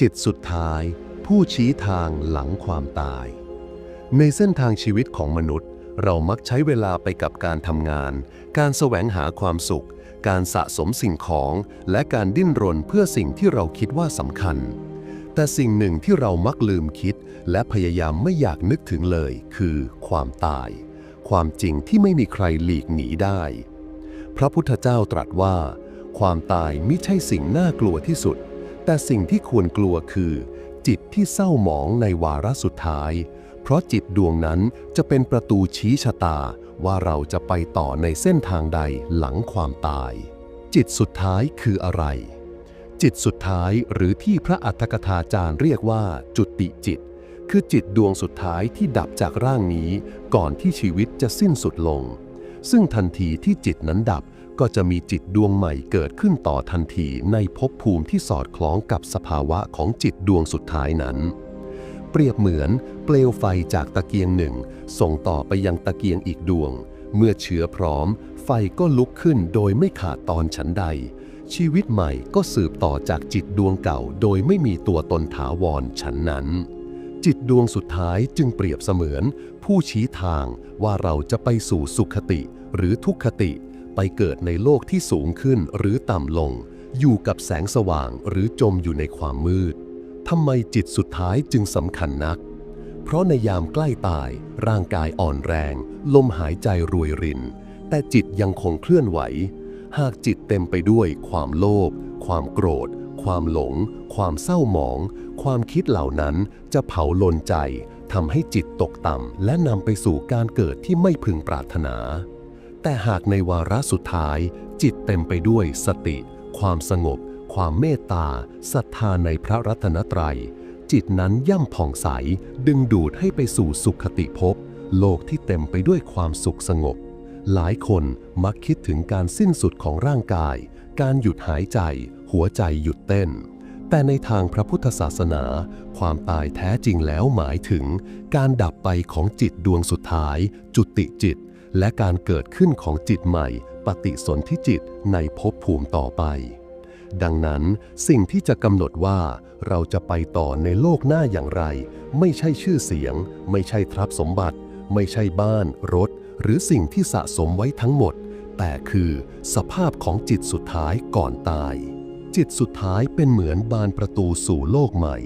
จิตสุดท้าย ผู้ชี้ทางหลังความตาย ในเส้นทางชีวิตของมนุษย์ เรามักใช้เวลาไปกับการทำงาน การแสวงหาความสุข การสะสมสิ่งของ และการดิ้นรนเพื่อสิ่งที่เราคิดว่าสำคัญ แต่สิ่งหนึ่งที่เรามักลืมคิด และพยายามไม่อยากนึกถึงเลย คือ ความตาย ความจริงที่ไม่มีใครหลีกหนีได้ พระพุทธเจ้าตรัสว่า ความตายไม่ใช่สิ่งน่ากลัวที่สุด แต่สิ่งที่ควรกลัวคือ จิตที่เศร้าหมองในวาระสุดท้าย เพราะจิตดวงนั้นจะเป็นประตูชี้ชะตาว่าเราจะไปต่อในเส้นทางใดหลังความตาย จิตสุดท้ายคืออะไร จิตสุดท้ายหรือที่พระอัฏฐกถาจารย์เรียกว่าจุติจิต คือจิตดวงสุดท้ายที่ดับจากร่างนี้ ก่อนที่ชีวิตจะสิ้นสุดลง ซึ่งทันทีที่จิตนั้นดับ ก็จะมีจิตดวงใหม่เกิดขึ้นต่อทันทีในภพภูมิที่สอดคล้องกับสภาวะของจิตดวงสุดท้ายนั้น เปรียบเหมือนเปลวไฟจากตะเกียงหนึ่ง ส่งต่อไปยังตะเกียงอีกดวง เมื่อเชื้อพร้อม ไฟก็ลุกขึ้นโดยไม่ขาดตอนฉันใด ชีวิตใหม่ก็สืบต่อจากจิตดวงเก่า โดยไม่มีตัวตนถาวรฉันนั้นจิตดวงสุดท้ายจึงเปรียบเสมือน ผู้ชี้ทางว่าเราจะไปสู่สุขติหรือทุกขติ ไปเกิดในโลกที่สูงขึ้นหรือต่ำลง อยู่กับแสงสว่างหรือจมอยู่ในความมืดทำไมจิตสุดท้ายจึงสำคัญนัก เพราะในยามใกล้ตาย ร่างกายอ่อนแรง ลมหายใจรวยริน แต่จิตยังคงเคลื่อนไหว หากจิตเต็มไปด้วยความโลภความโกรธ ความหลง ความเศร้าหมอง ความคิดเหล่านั้นจะเผาลนใจทำให้จิตตกต่ำและนำไปสู่การเกิดที่ไม่พึงปรารถนา แต่หากในวาระสุดท้าย จิตเต็มไปด้วยสติ ความสงบ ความเมตตาศรัทธาในพระรัตนตรัย จิตนั้นย่ำผ่องใส ดึงดูดให้ไปสู่สุขติภพ โลกที่เต็มไปด้วยความสุขสงบ หลายคนมักคิดถึงการสิ้นสุดของร่างกาย การหยุดหายใจ หัวใจหยุดเต้นแต่ในทางพระพุทธศาสนา ความตายแท้จริงแล้วหมายถึง การดับไปของจิตดวงสุดท้าย จุติจิต และการเกิดขึ้นของจิตใหม่ ปฏิสนธิจิตในภพภูมิต่อไป ดังนั้นสิ่งที่จะกำหนดว่าเราจะไปต่อในโลกหน้าอย่างไร ไม่ใช่ชื่อเสียง ไม่ใช่ทรัพย์สมบัติ ไม่ใช่บ้าน รถ หรือสิ่งที่สะสมไว้ทั้งหมด แต่คือสภาพของจิตสุดท้ายก่อนตาย จิตสุดท้ายเป็นเหมือนบานประตูสู่โลกใหม่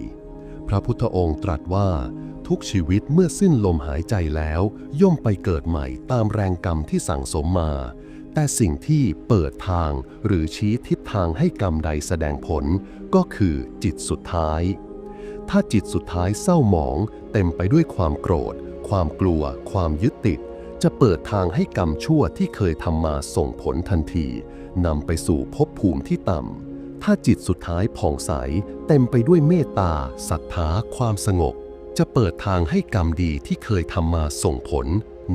พระพุทธองค์ตรัสว่า ทุกชีวิตเมื่อสิ้นลมหายใจแล้ว ย่อมไปเกิดใหม่ตามแรงกรรมที่สั่งสมมา แต่สิ่งที่เปิดทางหรือชี้ทิศทางให้กรรมใดแสดงผล ก็คือจิตสุดท้าย ถ้าจิตสุดท้ายเศร้าหมอง เต็มไปด้วยความโกรธ ความกลัว ความยึดติด จะเปิดทางให้กรรมชั่วที่เคยทำมาส่งผลทันทีนำไปสู่ภพภูมิที่ต่ำถ้าจิตสุดท้ายผ่องใส เต็มไปด้วยเมตตาศรัทธาความสงบ จะเปิดทางให้กรรมดีที่เคยทำมาส่งผล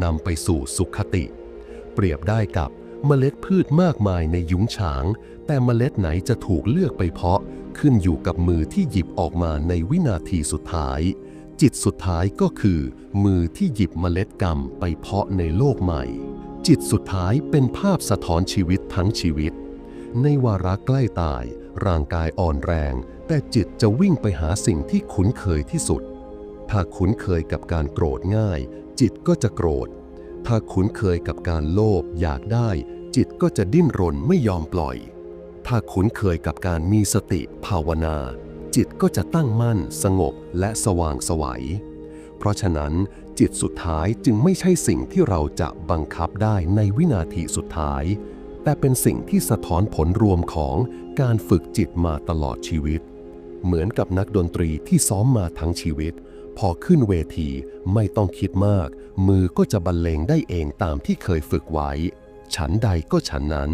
นำไปสู่สุขติ เปรียบได้กับเมล็ดพืชมากมายในยุ้งฉาง แต่เมล็ดไหนจะถูกเลือกไปเพาะ ขึ้นอยู่กับมือที่หยิบออกมาในวินาทีสุดท้าย จิตสุดท้ายก็คือ มือที่หยิบเมล็ดกรรมไปเพาะในโลกใหม่ จิตสุดท้ายเป็นภาพสะท้อนชีวิตทั้งชีวิต ในวาระใกล้ตาย ร่างกายอ่อนแรง แต่จิตจะวิ่งไปหาสิ่งที่คุ้นเคยที่สุด ถ้าคุ้นเคยกับการโกรธง่าย จิตก็จะโกรธ ถ้าคุ้นเคยกับการโลภอยากได้ จิตก็จะดิ้นรนไม่ยอมปล่อย ถ้าคุ้นเคยกับการมีสติภาวนา จิตก็จะตั้งมั่น สงบและสว่างสวัย เพราะฉะนั้น จิตสุดท้ายจึงไม่ใช่สิ่งที่เราจะบังคับได้ในวินาทีสุดท้าย แต่เป็นสิ่งที่สะท้อนผลรวมของการฝึกจิตมาตลอดชีวิต เหมือนกับนักดนตรีที่ซ้อมมาทั้งชีวิต พอขึ้นเวทีไม่ต้องคิดมาก มือก็จะบรรเลงได้เองตามที่เคยฝึกไว้ ฉันใดก็ฉันนั้น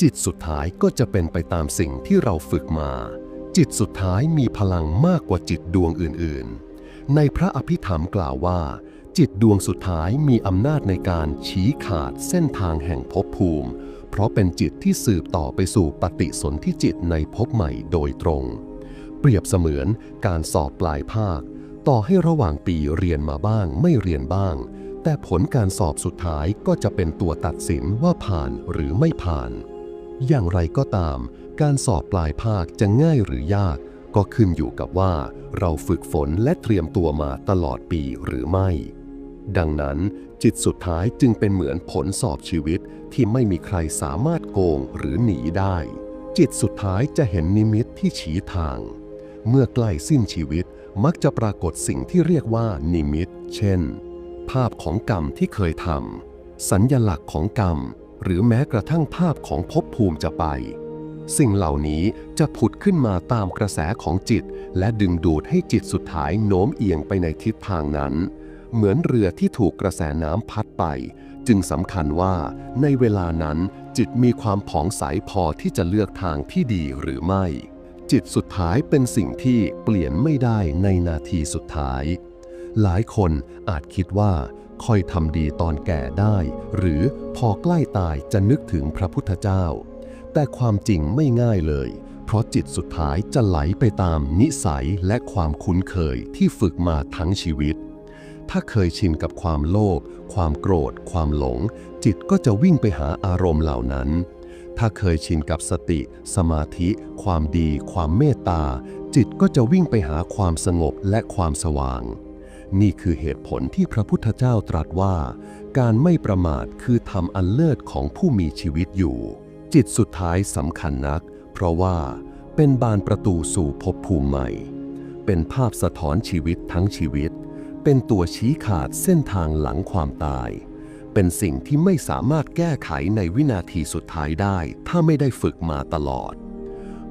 จิตสุดท้ายก็จะเป็นไปตามสิ่งที่เราฝึกมา จิตสุดท้ายมีพลังมากกว่าจิตดวงอื่นๆ ในพระอภิธรรมกล่าวว่า จิตดวงสุดท้ายมีอำนาจในการชี้ขาดเส้นทางแห่งภพภูมิ เพราะเป็นจิตที่สืบต่อไปสู่ปฏิสนธิจิตในภพใหม่โดยตรง เปรียบเสมือนการสอบปลายภาค ต่อให้ระหว่างปีเรียนมาบ้างไม่เรียนบ้าง แต่ผลการสอบสุดท้ายก็จะเป็นตัวตัดสินว่าผ่านหรือไม่ผ่าน อย่างไรก็ตาม การสอบปลายภาคจะง่ายหรือยาก ก็ขึ้นอยู่กับว่า เราฝึกฝนและเตรียมตัวมาตลอดปีหรือไม่ ดังนั้นจิตสุดท้ายจึงเป็นเหมือนผลสอบชีวิตที่ไม่มีใครสามารถโกงหรือหนีได้ จิตสุดท้ายจะเห็นนิมิตที่ชี้ทาง เมื่อใกล้สิ้นชีวิต มักจะปรากฏสิ่งที่เรียกว่านิมิต เช่น ภาพของกรรมที่เคยทำ สัญญลักษณ์ของกรรม หรือแม้กระทั่งภาพของภพภูมิจะไป สิ่งเหล่านี้จะผุดขึ้นมาตามกระแสของจิต และดึงดูดให้จิตสุดท้ายโน้มเอียงไปในทิศทางนั้น เหมือนเรือที่ถูกกระแสน้ำพัดไป จึงสำคัญว่าในเวลานั้นจิตมีความผ่องใสพอที่จะเลือกทางที่ดีหรือไม่ จิตสุดท้ายเป็นสิ่งที่เปลี่ยนไม่ได้ในนาทีสุดท้าย หลายคนอาจคิดว่าค่อยทำดีตอนแก่ได้ หรือพอใกล้ตายจะนึกถึงพระพุทธเจ้า แต่ความจริงไม่ง่ายเลย เพราะจิตสุดท้ายจะไหลไปตามนิสัยและความคุ้นเคยที่ฝึกมาทั้งชีวิต ถ้าเคยชินกับความโลภความโกรธ ความหลง จิตก็จะวิ่งไปหาอารมณ์เหล่านั้น ถ้าเคยชินกับสติ สมาธิ ความดี ความเมตตา จิตก็จะวิ่งไปหาความสงบและความสว่าง นี่คือเหตุผลที่พระพุทธเจ้าตรัสว่า การไม่ประมาทคือธรรมอันเลิศของผู้มีชีวิตอยู่ จิตสุดท้ายสำคัญนัก เพราะว่าเป็นบานประตูสู่ภพภูมิใหม่ เป็นภาพสะท้อนชีวิตทั้งชีวิต เป็นตัวชี้ขาดเส้นทางหลังความตาย เป็นสิ่งที่ไม่สามารถแก้ไขในวินาทีสุดท้ายได้ ถ้าไม่ได้ฝึกมาตลอด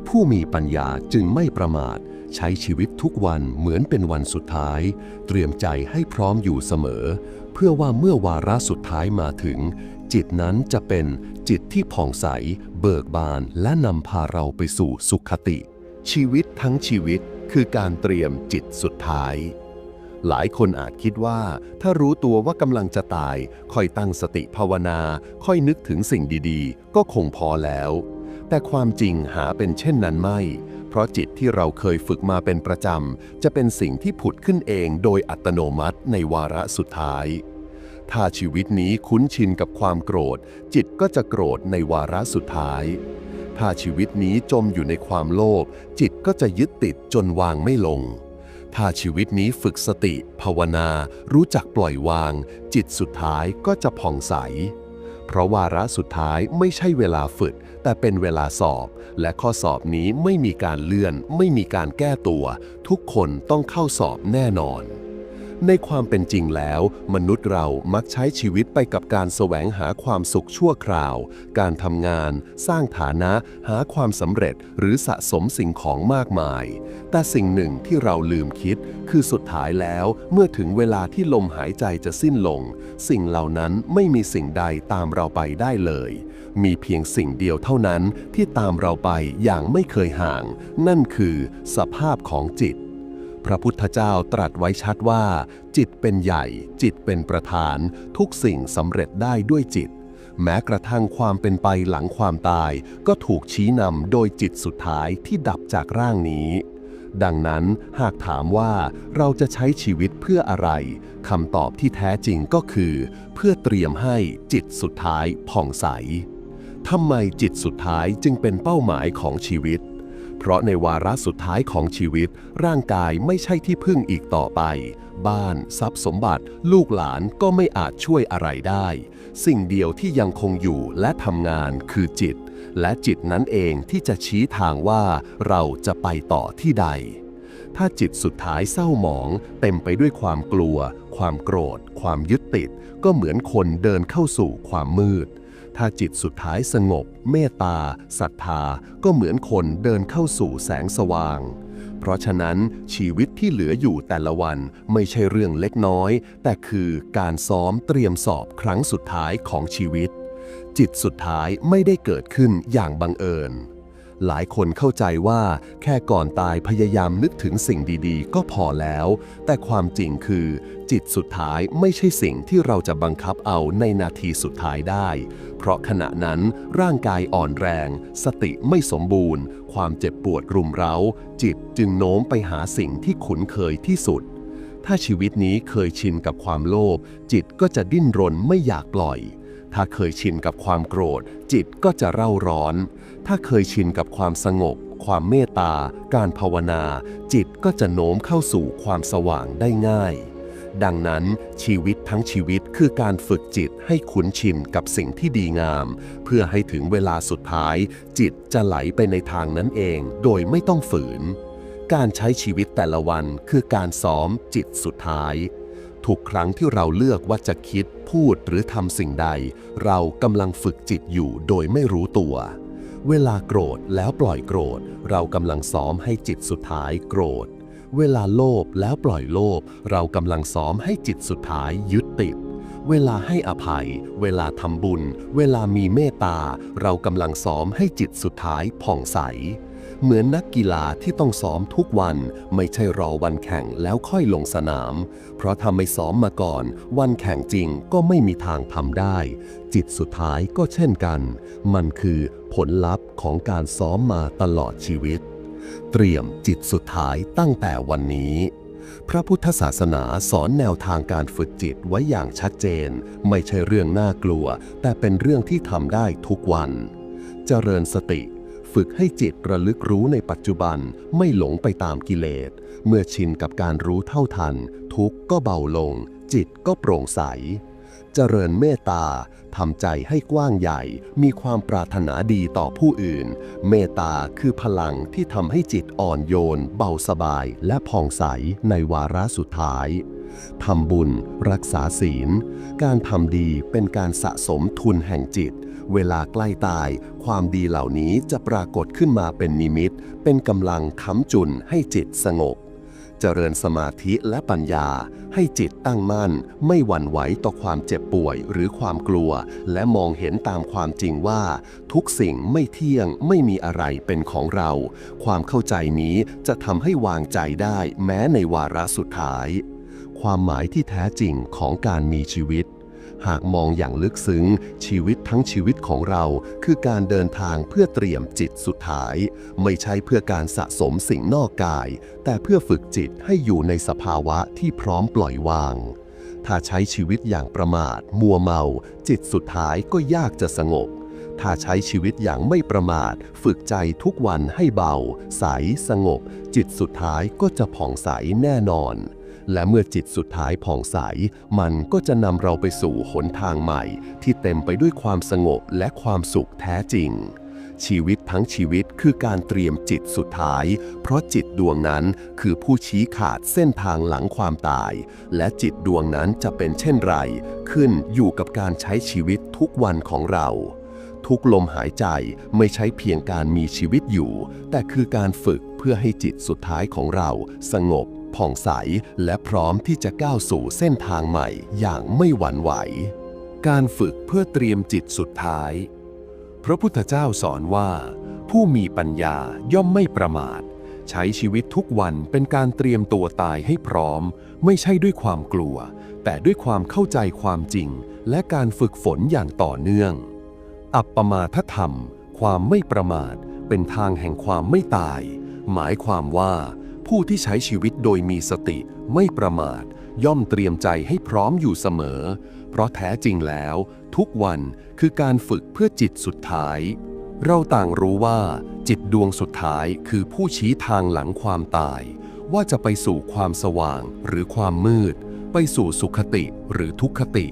ผู้มีปัญญาจึงไม่ประมาท ใช้ชีวิตทุกวันเหมือนเป็นวันสุดท้าย เตรียมใจให้พร้อมอยู่เสมอ เพื่อว่าเมื่อวาระสุดท้ายมาถึง จิตนั้นจะเป็นจิตที่ผ่องใส เบิกบานและนำพาเราไปสู่สุขติ ชีวิตทั้งชีวิตคือการเตรียมจิตสุดท้าย หลายคนอาจคิดว่า ถ้ารู้ตัวว่ากำลังจะตาย ค่อยตั้งสติภาวนา ค่อยนึกถึงสิ่งดีๆ ก็คงพอแล้ว แต่ความจริงหาเป็นเช่นนั้นไม่ เพราะจิตที่เราเคยฝึกมาเป็นประจำ จะเป็นสิ่งที่ผุดขึ้นเองโดยอัตโนมัติในวาระสุดท้าย ถ้าชีวิตนี้คุ้นชินกับความโกรธ จิตก็จะโกรธในวาระสุดท้าย ถ้าชีวิตนี้จมอยู่ในความโลภจิตก็จะยึดติดจนวางไม่ลง ถ้าชีวิตนี้ฝึกสติ ภาวนา รู้จักปล่อยวาง จิตสุดท้ายก็จะผ่องใส เพราะวาระสุดท้ายไม่ใช่เวลาฝึก แต่เป็นเวลาสอบ และข้อสอบนี้ไม่มีการเลื่อน ไม่มีการแก้ตัว ทุกคนต้องเข้าสอบแน่นอน ในความเป็นจริงแล้ว มนุษย์เรามักใช้ชีวิตไปกับการแสวงหาความสุขชั่วคราว การทำงาน สร้างฐานะ หาความสำเร็จ หรือสะสมสิ่งของมากมาย แต่สิ่งหนึ่งที่เราลืมคิด คือสุดท้ายแล้วเมื่อถึงเวลาที่ลมหายใจจะสิ้นลง สิ่งเหล่านั้นไม่มีสิ่งใดตามเราไปได้เลย มีเพียงสิ่งเดียวเท่านั้นที่ตามเราไปอย่างไม่เคยห่าง นั่นคือ สภาพของจิต พระพุทธเจ้าตรัสไว้ชัดว่า จิตเป็นใหญ่ จิตเป็นประธาน ทุกสิ่งสำเร็จได้ด้วยจิต แม้กระทั่งความเป็นไปหลังความตาย ก็ถูกชี้นำโดยจิตสุดท้ายที่ดับจากร่างนี้ ดังนั้นหากถามว่าเราจะใช้ชีวิตเพื่ออะไรคำตอบที่แท้จริงก็คือ เพื่อเตรียมให้จิตสุดท้ายผ่องใสทำไมจิตสุดท้ายจึงเป็นเป้าหมายของชีวิต เพราะในวาระสุดท้ายของชีวิต ร่างกายไม่ใช่ที่พึ่งอีกต่อไป บ้าน ทรัพย์สมบัติ ลูกหลานก็ไม่อาจช่วยอะไรได้ สิ่งเดียวที่ยังคงอยู่และทำงานคือจิต และจิตนั้นเองที่จะชี้ทางว่าเราจะไปต่อที่ใด ถ้าจิตสุดท้ายเศร้าหมอง เต็มไปด้วยความกลัว ความโกรธ ความยึดติด ก็เหมือนคนเดินเข้าสู่ความมืด ถ้าจิตสุดท้ายสงบ เมตตาศรัทธา ก็เหมือนคนเดินเข้าสู่แสงสว่าง เพราะฉะนั้นชีวิตที่เหลืออยู่แต่ละวันไม่ใช่เรื่องเล็กน้อย แต่คือการซ้อมเตรียมสอบครั้งสุดท้ายของชีวิต จิตสุดท้ายไม่ได้เกิดขึ้นอย่างบังเอิญ หลายคนเข้าใจว่าแค่ก่อนตายพยายามนึกถึงสิ่งดีๆ ก็พอแล้ว แต่ความจริงคือ จิตสุดท้ายไม่ใช่สิ่งที่เราจะบังคับเอาในนาทีสุดท้ายได้ เพราะขณะนั้นร่างกายอ่อนแรง สติไม่สมบูรณ์ ความเจ็บปวดรุมเร้า จิตจึงโน้มไปหาสิ่งที่คุ้นเคยที่สุด ถ้าชีวิตนี้เคยชินกับความโลภจิตก็จะดิ้นรนไม่อยากปล่อย ถ้าเคยชินกับความโกรธ จิตก็จะเร่าร้อน ถ้าเคยชินกับความสงบ ความเมตตา การภาวนา จิตก็จะโน้มเข้าสู่ความสว่างได้ง่าย ดังนั้นชีวิตทั้งชีวิตคือการฝึกจิตให้คุ้นชินกับสิ่งที่ดีงาม เพื่อให้ถึงเวลาสุดท้าย จิตจะไหลไปในทางนั้นเอง โดยไม่ต้องฝืน การใช้ชีวิตแต่ละวันคือการซ้อมจิตสุดท้าย ทุกครั้งที่เราเลือกว่าจะคิดพูดหรือทำสิ่งใด เรากำลังฝึกจิตอยู่โดยไม่รู้ตัว เวลาโกรธแล้วปล่อยโกรธ เรากำลังซ้อมให้จิตสุดท้ายโกรธ เวลาโลภแล้วปล่อยโลภเรากำลังซ้อมให้จิตสุดท้ายยึดติด เวลาให้อภัย เวลาทำบุญ เวลามีเมตตา เรากำลังซ้อมให้จิตสุดท้ายผ่องใส เหมือนนักกีฬาที่ต้องซ้อมทุกวันไม่ใช่รอวันแข่งแล้วค่อยลงสนาม เพราะถ้าไม่ซ้อมมาก่อน วันแข่งจริงก็ไม่มีทางทำได้ จิตสุดท้ายก็เช่นกัน มันคือผลลัพธ์ของการซ้อมมาตลอดชีวิต เตรียมจิตสุดท้ายตั้งแต่วันนี้พระพุทธศาสนาสอนแนวทางการฝึกจิตไว้อย่างชัดเจน ไม่ใช่เรื่องน่ากลัว แต่เป็นเรื่องที่ทำได้ทุกวัน เจริญสติ ฝึกให้จิตระลึกรู้ในปัจจุบันไม่หลงไปตามกิเลส เมื่อชินกับการรู้เท่าทัน ทุกข์ก็เบาลง จิตก็โปร่งใส เจริญเมตตาทำใจให้กว้างใหญ่ มีความปรารถนาดีต่อผู้อื่น เมตตาคือพลังที่ทำให้จิตอ่อนโยน เบาสบายและผ่องใสในวาระสุดท้ายทำบุญ รักษาศีล การทำดีเป็นการสะสมทุนแห่งจิต เวลาใกล้ตาย ความดีเหล่านี้จะปรากฏขึ้นมาเป็นนิมิต เป็นกำลังค้ำจุนให้จิตสงบ เจริญสมาธิและปัญญา ให้จิตตั้งมั่น ไม่หวั่นไหวต่อความเจ็บป่วยหรือความกลัว และมองเห็นตามความจริงว่า ทุกสิ่งไม่เที่ยงไม่มีอะไรเป็นของเรา ความเข้าใจนี้จะทำให้วางใจได้แม้ในวาระสุดท้าย ความหมายที่แท้จริงของการมีชีวิต หากมองอย่างลึกซึ้ง ชีวิตทั้งชีวิตของเรา คือการเดินทางเพื่อเตรียมจิตสุดท้าย ไม่ใช่เพื่อการสะสมสิ่งนอกกาย แต่เพื่อฝึกจิตให้อยู่ในสภาวะที่พร้อมปล่อยวาง ถ้าใช้ชีวิตอย่างประมาท มัวเมา จิตสุดท้ายก็ยากจะสงบถ้าใช้ชีวิตอย่างไม่ประมาท ฝึกใจทุกวันให้เบา ใส สงบ จิตสุดท้ายก็จะผ่องใสแน่นอน และเมื่อจิตสุดท้ายผ่องใส มันก็จะนำเราไปสู่หนทางใหม่ ที่เต็มไปด้วยความสงบและความสุขแท้จริง ชีวิตทั้งชีวิตคือการเตรียมจิตสุดท้าย เพราะจิตดวงนั้นคือผู้ชี้ขาดเส้นทางหลังความตาย และจิตดวงนั้นจะเป็นเช่นไร ขึ้นอยู่กับการใช้ชีวิตทุกวันของเราทุกลมหายใจไม่ใช่เพียงการมีชีวิตอยู่ แต่คือการฝึกเพื่อให้จิตสุดท้ายของเรา สงบ ผ่องใส และพร้อมที่จะก้าวสู่เส้นทางใหม่อย่างไม่หวั่นไหว การฝึกเพื่อเตรียมจิตสุดท้าย พระพุทธเจ้าสอนว่า ผู้มีปัญญาย่อมไม่ประมาท ใช้ชีวิตทุกวันเป็นการเตรียมตัวตายให้พร้อม ไม่ใช่ด้วยความกลัว แต่ด้วยความเข้าใจความจริง และการฝึกฝนอย่างต่อเนื่อง อัปปมาทธรรม ความไม่ประมาท เป็นทางแห่งความไม่ตาย หมายความว่า ผู้ที่ใช้ชีวิตโดยมีสติไม่ประมาท ย่อมเตรียมใจให้พร้อมอยู่เสมอ เพราะแท้จริงแล้ว ทุกวันคือการฝึกเพื่อจิตสุดท้าย เราต่างรู้ว่า จิตดวงสุดท้ายคือผู้ชี้ทางหลังความตาย ว่าจะไปสู่ความสว่างหรือความมืด ไปสู่สุขติหรือทุกขติ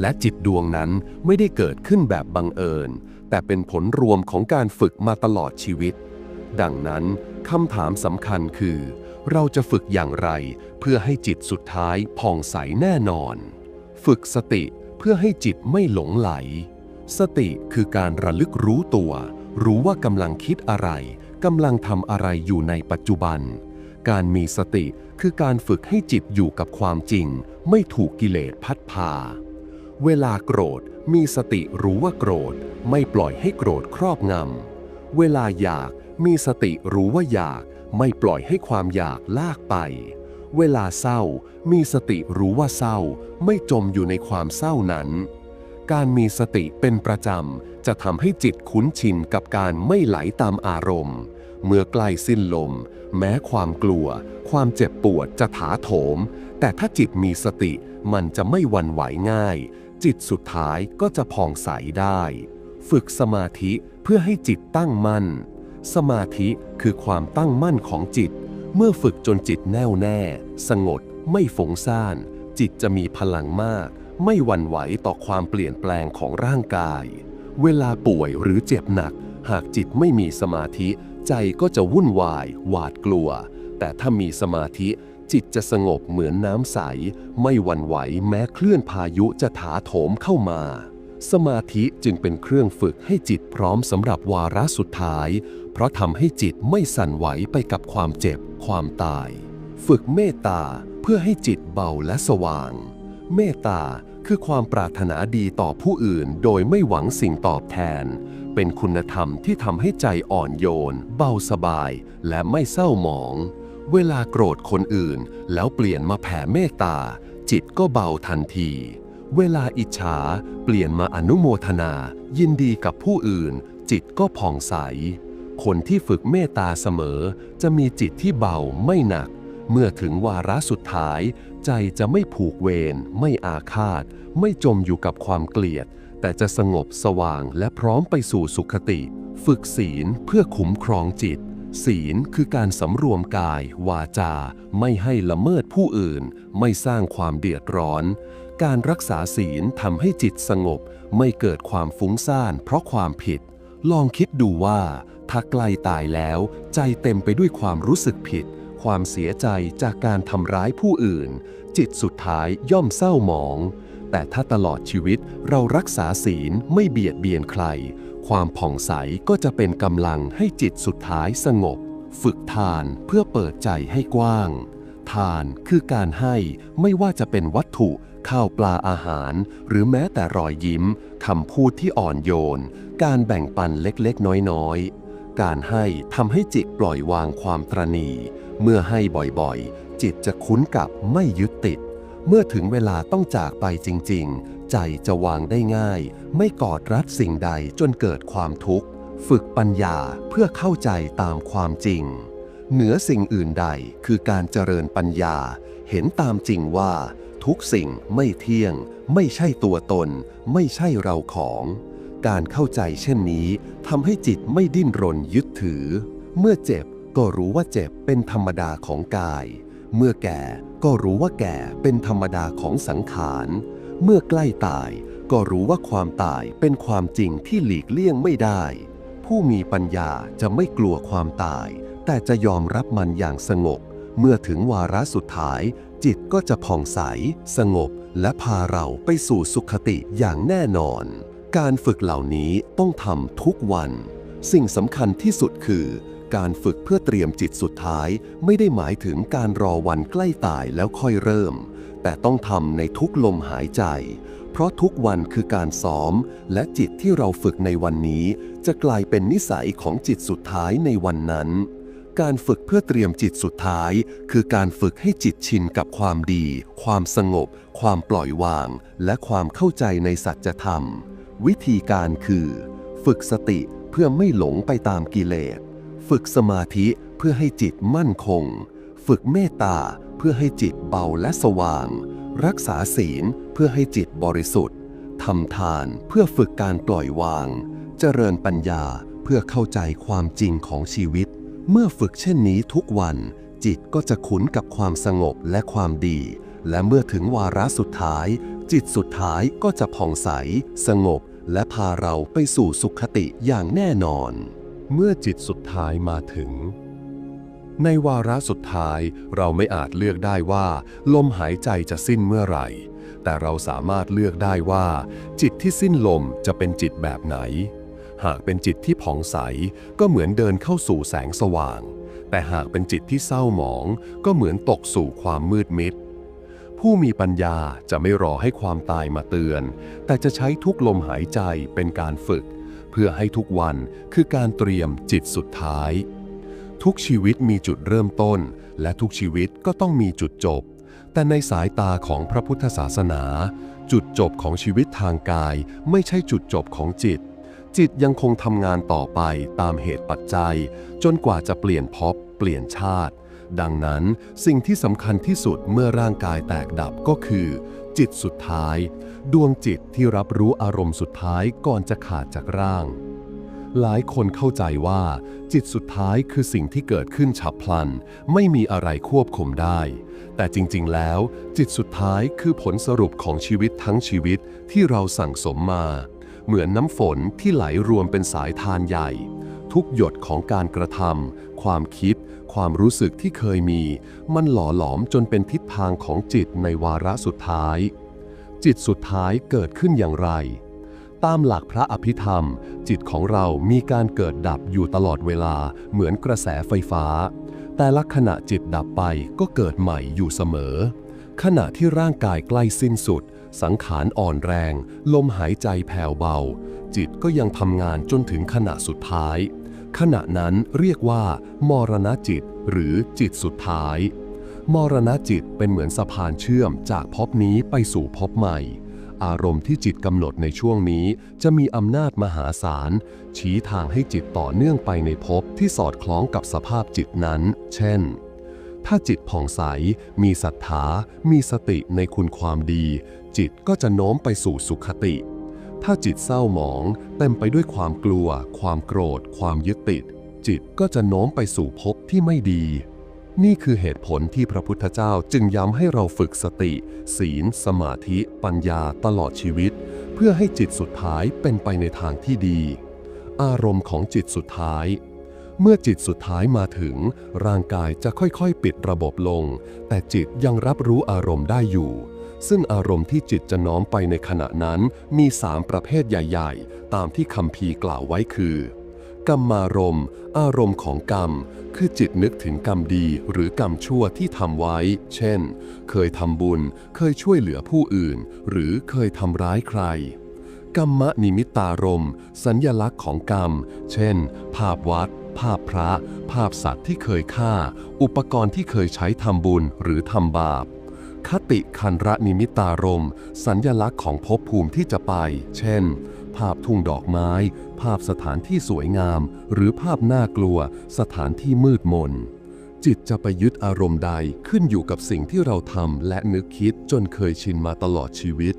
และจิตดวงนั้นไม่ได้เกิดขึ้นแบบบังเอิญ แต่เป็นผลรวมของการฝึกมาตลอดชีวิต ดังนั้นคำถามสำคัญคือ เราจะฝึกอย่างไร เพื่อให้จิตสุดท้ายผ่องใสแน่นอน ฝึกสติเพื่อให้จิตไม่หลงไหล สติคือการระลึกรู้ตัว รู้ว่ากำลังคิดอะไรกำลังทำอะไรอยู่ในปัจจุบัน การมีสติคือการฝึกให้จิตอยู่กับความจริง ไม่ถูกกิเลสพัดพา เวลาโกรธมีสติรู้ว่าโกรธ ไม่ปล่อยให้โกรธครอบงำเวลาอยาก มีสติรู้ว่าอยากไม่ปล่อยให้ความอยากลากไป เวลาเศร้า มีสติรู้ว่าเศร้า ไม่จมอยู่ในความเศร้านั้น การมีสติเป็นประจำจะทำให้จิตคุ้นชินกับการไม่ไหลตามอารมณ์ เมื่อใกล้สิ้นลม แม้ความกลัว ความเจ็บปวดจะถาโถม แต่ถ้าจิตมีสติมันจะไม่วันไหวง่าย จิตสุดท้ายก็จะผ่องใสได้ ฝึกสมาธิเพื่อให้จิตตั้งมั่น สมาธิคือความตั้งมั่นของจิต เมื่อฝึกจนจิตแน่วแน่ สงบไม่ฝงซ่าน จิตจะมีพลังมาก ไม่หวั่นไหวต่อความเปลี่ยนแปลงของร่างกาย เวลาป่วยหรือเจ็บหนัก หากจิตไม่มีสมาธิ ใจก็จะวุ่นวาย หวาดกลัว แต่ถ้ามีสมาธิ จิตจะสงบเหมือนน้ำใส ไม่หวั่นไหวแม้คลื่นพายุจะถาโถมเข้ามาสมาธิจึงเป็นเครื่องฝึกให้จิตพร้อมสำหรับวาระสุดท้าย เพราะทำให้จิตไม่สั่นไหวไปกับความเจ็บความตาย ฝึกเมตตาเพื่อให้จิตเบาและสว่าง เมตตาคือความปรารถนาดีต่อผู้อื่นโดยไม่หวังสิ่งตอบแทน เป็นคุณธรรมที่ทำให้ใจอ่อนโยน เบาสบายและไม่เศร้าหมอง เวลาโกรธคนอื่น แล้วเปลี่ยนมาแผ่เมตตา จิตก็เบาทันทีเวลาอิจฉาเปลี่ยนมาอนุโมทนา ยินดีกับผู้อื่น จิตก็ผ่องใส คนที่ฝึกเมตตาเสมอ จะมีจิตที่เบาไม่หนัก เมื่อถึงวาระสุดท้าย ใจจะไม่ผูกเวรไม่อาฆาต ไม่จมอยู่กับความเกลียด แต่จะสงบสว่างและพร้อมไปสู่สุขติ ฝึกศีลเพื่อคุ้มครองจิต ศีลคือการสำรวมกาย วาจา ไม่ให้ละเมิดผู้อื่น ไม่สร้างความเดือดร้อน การรักษาศีลทำให้จิตสงบ ไม่เกิดความฟุ้งซ่านเพราะความผิดลองคิดดูว่า ถ้าใกล้ตายแล้ว ใจเต็มไปด้วยความรู้สึกผิด ความเสียใจจากการทำร้ายผู้อื่น จิตสุดท้ายย่อมเศร้าหมอง แต่ถ้าตลอดชีวิตเรารักษาศีลไม่เบียดเบียนใคร ความผ่องใสก็จะเป็นกำลังให้จิตสุดท้ายสงบ ฝึกทานเพื่อเปิดใจให้กว้าง ทานคือการให้ไม่ว่าจะเป็นวัตถุข้าวปลาอาหาร หรือแม้แต่รอยยิ้มคำพูดที่อ่อนโยน การแบ่งปันเล็กๆ น้อยๆ การให้ทำให้จิตปล่อยวางความตรณี เมื่อให้บ่อยๆ จิตจะคุ้นกับไม่ยึดติด เมื่อถึงเวลาต้องจากไปจริงๆ ใจจะวางได้ง่าย ไม่กอดรัดสิ่งใดจนเกิดความทุกข์ ฝึกปัญญาเพื่อเข้าใจตามความจริง เหนือสิ่งอื่นใดคือการเจริญปัญญา เห็นตามจริงว่า ทุกสิ่งไม่เที่ยง ไม่ใช่ตัวตน ไม่ใช่เราของ การเข้าใจเช่นนี้ทำให้จิตไม่ดิ้นรนยึดถือ เมื่อเจ็บก็รู้ว่าเจ็บเป็นธรรมดาของกาย เมื่อแก่ก็รู้ว่าแก่เป็นธรรมดาของสังขาร เมื่อใกล้ตายก็รู้ว่าความตายเป็นความจริงที่หลีกเลี่ยงไม่ได้ ผู้มีปัญญาจะไม่กลัวความตาย แต่จะยอมรับมันอย่างสงบ เมื่อถึงวาระสุดท้าย จิตก็จะผ่องใส สงบ และพาเราไปสู่สุขติอย่างแน่นอน การฝึกเหล่านี้ต้องทำทุกวัน สิ่งสำคัญที่สุดคือ การฝึกเพื่อเตรียมจิตสุดท้าย ไม่ได้หมายถึงการรอวันใกล้ตายแล้วค่อยเริ่ม แต่ต้องทำในทุกลมหายใจ เพราะทุกวันคือการซ้อม และจิตที่เราฝึกในวันนี้ จะกลายเป็นนิสัยของจิตสุดท้ายในวันนั้น การฝึกเพื่อเตรียมจิตสุดท้าย คือการฝึกให้จิตชินกับความดี ความสงบ ความปล่อยวาง และความเข้าใจในสัจธรรม วิธีการคือ ฝึกสติเพื่อไม่หลงไปตามกิเลส ฝึกสมาธิเพื่อให้จิตมั่นคง ฝึกเมตตาเพื่อให้จิตเบาและสว่าง รักษาศีลเพื่อให้จิตบริสุทธิ์ทำทานเพื่อฝึกการปล่อยวาง เจริญปัญญาเพื่อเข้าใจความจริงของชีวิต เมื่อฝึกเช่นนี้ทุกวัน จิตก็จะคุ้นกับความสงบและความดี และเมื่อถึงวาระสุดท้าย จิตสุดท้ายก็จะผ่องใส สงบ และพาเราไปสู่สุขติอย่างแน่นอน เมื่อจิตสุดท้ายมาถึง ในวาระสุดท้ายเราไม่อาจเลือกได้ว่า ลมหายใจจะสิ้นเมื่อไหร่ แต่เราสามารถเลือกได้ว่า จิตที่สิ้นลมจะเป็นจิตแบบไหน หากเป็นจิตที่ผ่องใสก็เหมือนเดินเข้าสู่แสงสว่าง แต่หากเป็นจิตที่เศร้าหมองก็เหมือนตกสู่ความมืดมิด ผู้มีปัญญาจะไม่รอให้ความตายมาเตือน แต่จะใช้ทุกลมหายใจเป็นการฝึก เพื่อให้ทุกวันคือการเตรียมจิตสุดท้าย ทุกชีวิตมีจุดเริ่มต้น และทุกชีวิตก็ต้องมีจุดจบ แต่ในสายตาของพระพุทธศาสนา จุดจบของชีวิตทางกายไม่ใช่จุดจบของจิต จิตยังคงทำงานต่อไปตามเหตุปัจจัย จนกว่าจะเปลี่ยนภพเปลี่ยนชาติ ดังนั้นสิ่งที่สำคัญที่สุดเมื่อร่างกายแตกดับก็คือ จิตสุดท้าย ดวงจิตที่รับรู้อารมณ์สุดท้ายก่อนจะขาดจากร่าง หลายคนเข้าใจว่า จิตสุดท้ายคือสิ่งที่เกิดขึ้นฉับพลัน ไม่มีอะไรควบคุมได้ แต่จริงๆแล้ว จิตสุดท้ายคือผลสรุปของชีวิตทั้งชีวิตที่เราสั่งสมมา เหมือนน้ำฝนที่ไหลรวมเป็นสายทานใหญ่ ทุกหยดของการกระทำความคิด ความรู้สึกที่เคยมี มันหล่อหลอมจนเป็นทิศทางของจิตในวาระสุดท้าย จิตสุดท้ายเกิดขึ้นอย่างไร ตามหลักพระอภิธรรม จิตของเรามีการเกิดดับอยู่ตลอดเวลาเหมือนกระแสไฟฟ้า แต่ละขณะจิตดับไปก็เกิดใหม่อยู่เสมอ ขณะที่ร่างกายใกล้สิ้นสุดสังขารอ่อนแรง ลมหายใจแผ่วเบา จิตก็ยังทำงานจนถึงขณะสุดท้าย ขณะนั้นเรียกว่า มรณจิต หรือจิตสุดท้าย มรณจิตเป็นเหมือนสะพานเชื่อมจากภพนี้ไปสู่ภพใหม่ อารมณ์ที่จิตกำหนดในช่วงนี้จะมีอำนาจมหาศาล ชี้ทางให้จิตต่อเนื่องไปในภพที่สอดคล้องกับสภาพจิตนั้น เช่นถ้าจิตผ่องใส มีศรัทธา มีสติในคุณความดี จิตก็จะโน้มไปสู่สุขติ ถ้าจิตเศร้าหมองเต็มไปด้วยความกลัว ความโกรธ ความยึดติด จิตก็จะโน้มไปสู่ภพที่ไม่ดี นี่คือเหตุผลที่พระพุทธเจ้าจึงย้ำให้เราฝึกสติ ศีล สมาธิ ปัญญาตลอดชีวิต เพื่อให้จิตสุดท้ายเป็นไปในทางที่ดี อารมณ์ของจิตสุดท้าย เมื่อจิตสุดท้ายมาถึง ร่างกายจะค่อยๆ ปิดระบบลง แต่จิตยังรับรู้อารมณ์ได้อยู่ ซึ่งอารมณ์ที่จิตจะน้อมไปในขณะนั้นมีสามประเภทใหญ่ ๆ ตามที่คัมภีกล่าวไว้คือ กรรมารมณ์ อารมณ์ของกรรม คือจิตนึกถึงกรรมดีหรือกรรมชั่วที่ทำไว้ เช่น เคยทำบุญ เคยช่วยเหลือผู้อื่น หรือเคยทำร้ายใครกรรมนิมิตารมณ์สัญญลักษณ์ของกรรม เช่น ภาพวัด ภาพพระ ภาพสัตว์ที่เคยฆ่า อุปกรณ์ที่เคยใช้ทำบุญหรือทำบาป คติคันระนิมิตารมณ์สัญญลักษณ์ของภพภูมิที่จะไป เช่น ภาพทุ่งดอกไม้ ภาพสถานที่สวยงาม หรือภาพน่ากลัว สถานที่มืดมน จิตจะไปยึดอารมณ์ใดขึ้นอยู่กับสิ่งที่เราทำและนึกคิดจนเคยชินมาตลอดชีวิต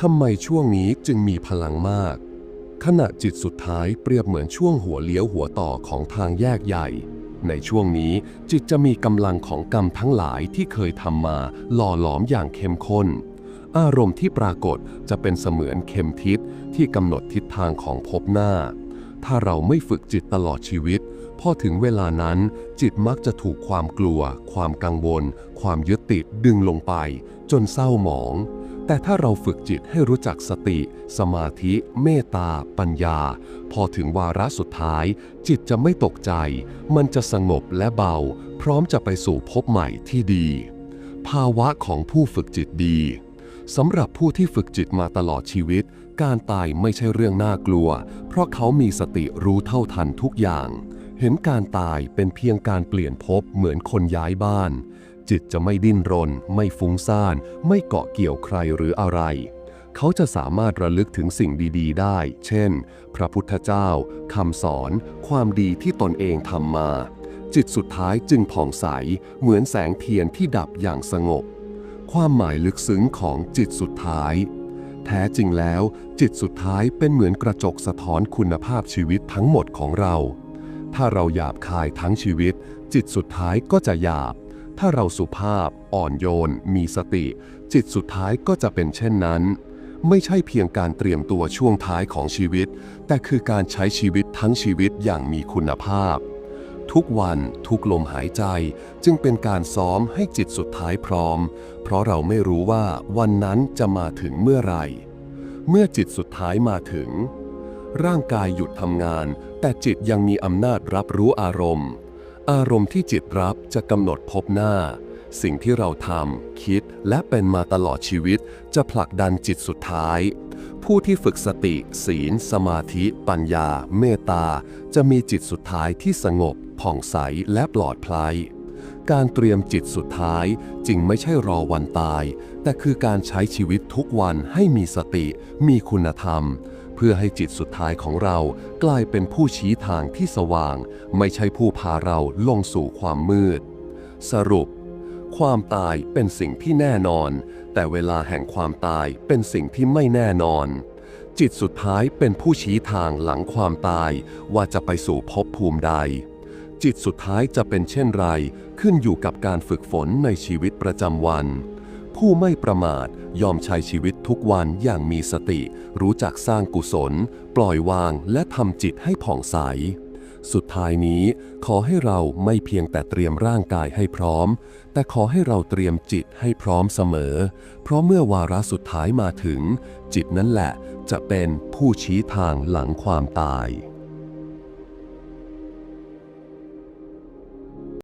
ทำไมช่วงนี้จึงมีพลังมาก ขณะจิตสุดท้ายเปรียบเหมือนช่วงหัวเลี้ยวหัวต่อของทางแยกใหญ่ ในช่วงนี้จิตจะมีกำลังของกรรมทั้งหลายที่เคยทำมาหล่อหลอมอย่างเข้มข้น อารมณ์ที่ปรากฏจะเป็นเสมือนเข็มทิศที่กำหนดทิศทางของภพหน้า ถ้าเราไม่ฝึกจิตตลอดชีวิต พอถึงเวลานั้น จิตมักจะถูกความกลัว ความกังวล ความยึดติดดึงลงไป จนเศร้าหมอง แต่ถ้าเราฝึกจิตให้รู้จักสติ สมาธิ เมตตา ปัญญา พอถึงวาระสุดท้าย จิตจะไม่ตกใจ มันจะสงบและเบา พร้อมจะไปสู่ภพใหม่ที่ดี ภาวะของผู้ฝึกจิตดีสำหรับผู้ที่ฝึกจิตมาตลอดชีวิต การตายไม่ใช่เรื่องน่ากลัว เพราะเขามีสติรู้เท่าทันทุกอย่าง เห็นการตายเป็นเพียงการเปลี่ยนภพเหมือนคนย้ายบ้าน จิตจะไม่ดิ้นรน ไม่ฟุ้งซ่าน ไม่เกาะเกี่ยวใครหรืออะไร เขาจะสามารถระลึกถึงสิ่งดีๆ ได้ เช่น พระพุทธเจ้าคำสอน ความดีที่ตนเองทำมา จิตสุดท้ายจึงผ่องใส เหมือนแสงเทียนที่ดับอย่างสงบ ความหมายลึกซึ้งของจิตสุดท้าย แท้จริงแล้ว จิตสุดท้ายเป็นเหมือนกระจกสะท้อนคุณภาพชีวิตทั้งหมดของเรา ถ้าเราหยาบคายทั้งชีวิต จิตสุดท้ายก็จะหยาบ ถ้าเราสุภาพ อ่อนโยน มีสติ จิตสุดท้ายก็จะเป็นเช่นนั้น ไม่ใช่เพียงการเตรียมตัวช่วงท้ายของชีวิต แต่คือการใช้ชีวิตทั้งชีวิตอย่างมีคุณภาพ ทุกวันทุกลมหายใจจึงเป็นการซ้อมให้จิตสุดท้ายพร้อม เพราะเราไม่รู้ว่าวันนั้นจะมาถึงเมื่อไหร่ เมื่อจิตสุดท้ายมาถึง ร่างกายหยุดทำงาน แต่จิตยังมีอำนาจรับรู้อารมณ์ อารมณ์ที่จิตรับจะกำหนดพบหน้า สิ่งที่เราทำคิดและเป็นมาตลอดชีวิต จะผลักดันจิตสุดท้าย ผู้ที่ฝึกสติ ศีล สมาธิ ปัญญา เมตตา จะมีจิตสุดท้ายที่สงบ ผ่องใสและปลอดภัยการเตรียมจิตสุดท้ายจึงไม่ใช่รอวันตาย แต่คือการใช้ชีวิตทุกวันให้มีสติ มีคุณธรรม เพื่อให้จิตสุดท้ายของเรากลายเป็นผู้ชี้ทางที่สว่าง ไม่ใช่ผู้พาเราลงสู่ความมืด สรุป ความตายเป็นสิ่งที่แน่นอน แต่เวลาแห่งความตายเป็นสิ่งที่ไม่แน่นอน จิตสุดท้ายเป็นผู้ชี้ทางหลังความตายว่าจะไปสู่ภพภูมิใด จิตสุดท้ายจะเป็นเช่นไร ขึ้นอยู่กับการฝึกฝนในชีวิตประจำวัน ผู้ไม่ประมาทยอมใช้ชีวิตทุกวันอย่างมีสติ รู้จักสร้างกุศล ปล่อยวางและทำจิตให้ผ่องใส สุดท้ายนี้ ขอให้เราไม่เพียงแต่เตรียมร่างกายให้พร้อม แต่ขอให้เราเตรียมจิตให้พร้อมเสมอ เพราะเมื่อวาระสุดท้ายมาถึง จิตนั่นแหละจะเป็นผู้ชี้ทางหลังความตาย